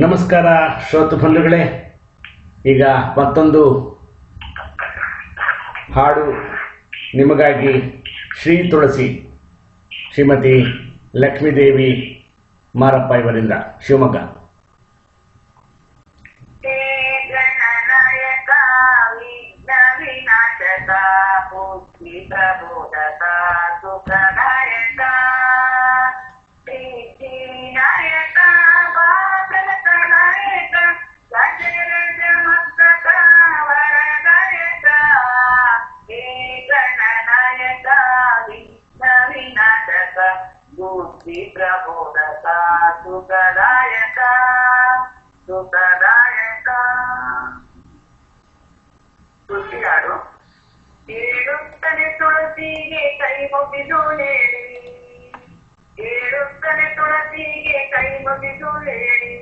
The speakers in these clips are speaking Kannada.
ನಮಸ್ಕಾರ, ಶ್ರೋತೃ ಬಂಧುಗಳೇ. ಈಗ ಮತ್ತೊಂದು ಹಾಡು ನಿಮಗಾಗಿ ಶ್ರೀ ತುಳಸಿ, ಶ್ರೀಮತಿ ಲಕ್ಷ್ಮೀದೇವಿ ಮಾರಪ್ಪ ಇವರಿಂದ. ಶಿವಮೊಗ್ಗ. ಪ್ರಬೋಧಕ ಸುಖದಾಯಕ ವಿನಾಶಕ ಬುದ್ಧಿ ಪ್ರಬೋಧಕ, ಸುಖದಾಯಕ ಸುಖದಾಯಕ. ತುಳಸಿಯಾಡು ಏಳುತ್ತನೆ ತುಳಸಿಗೆ ಕೈ ಮುಗಿದು ಹೇಳಿ. ಏಳುತ್ತನೆ ತುಳಸಿಗೆ ಕೈ ಮುಗಿದು ಹೇಳಿ.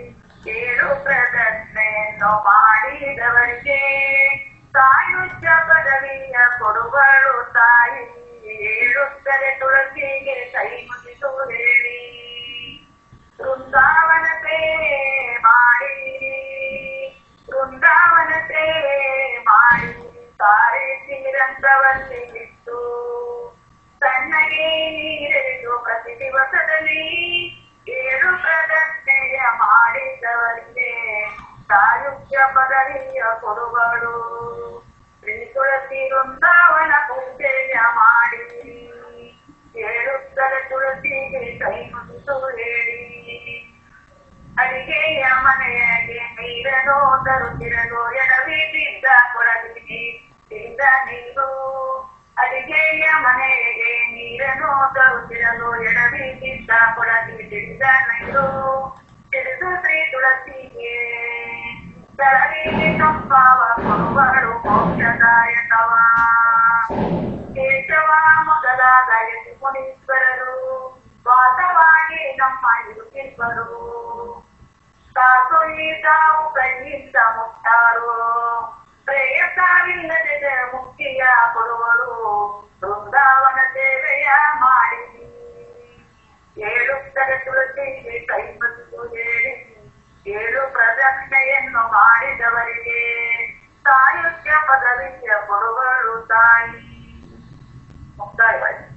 ಏಳು ಪ್ರದಕ್ಷಿಣೆಯನ್ನು ಮಾಡಿದವರಿಗೆ ಸಾಯುಜ್ಯ ಏಳುತ್ತನೆ ತುಳಸಿಗೆ ಕೈ ಮುಗಿದು ಹೇಳಿ ವೃಂದಾವನ ಮಾಡಿ. ವೃಂದಾವನ ಸೇವೆ ಮಾಡಿ. ಸಾರಿ ತೀರಂತವಲ್ಲಿ ಬಿಟ್ಟು ನೀರೆರೆದು ಪ್ರತಿ ದಿವಸದಲ್ಲಿ ಏಳು ಪ್ರದಕ್ಷಿಣೆಯ ಮಾಡಿದವರಿಗೆ ಕೊಡುವಳು. ತುಳಸಿಗೆ ಕೈ ಮುಗಿದು ಹೇಳಿ ಅಡಿಗೆಯ ಮನೆಯಗೆ ನೀರನ್ನು ತರುತ್ತಿರಲು ಎಡವಿ ಬಿದ್ದ ಕೊಡಲಿಗೆ ತಿಂದ ನೀರು ಅಡಿಗೆಯ ಮನೆಗೆ ನೀರನ್ನು ತರುತ್ತಿರಲು ಎಡವಿ ಬಿದ್ದ ಕೊಡಲಿ ತಿಳಿದ ನೀರು ತಿಳಿದು ಶ್ರೀ ತುಳಸಿಗೆ ತಳರಿಗೆ ತಂಪಾವ ಕೊಡುವಳು ಮೋಕ್ಷದಾಯಕವ ಕೇಶವ ಮೊದಲಾದ ಯತಿ ಮುನೀಶ್ವರರು ವಾಸವಾಗಿ ನಮ್ಮ ಇರುತ್ತಿದ್ದರು ತಾಸೊಲ್ಲಿ ತಾವು ಕೈಯಿಂದ ಮುಟ್ಟಾರು ಪ್ರೇಯಸಾವಿಲ್ಲದೆ ಮುಕ್ತಿಯ ಕೊಡುವರು. ವೃಂದಾವನ ಸೇವೆಯ ಮಾಡಿ ಹೇಳುತ್ತದೆ ತುಳಸಿ ಕೈ ಬಂದು ಹೇಳಿ. ಏಳು ಪ್ರದಕ್ಷಿಣೆಯನ್ನು ಮಾಡಿದವರಿಗೆ ಸಾಹಿತ್ಯ ಪದವಿಯ ಕೊಡುವರು ತಾಯಿ. ಮುಕ್ತಾಯವಾಯಿತು.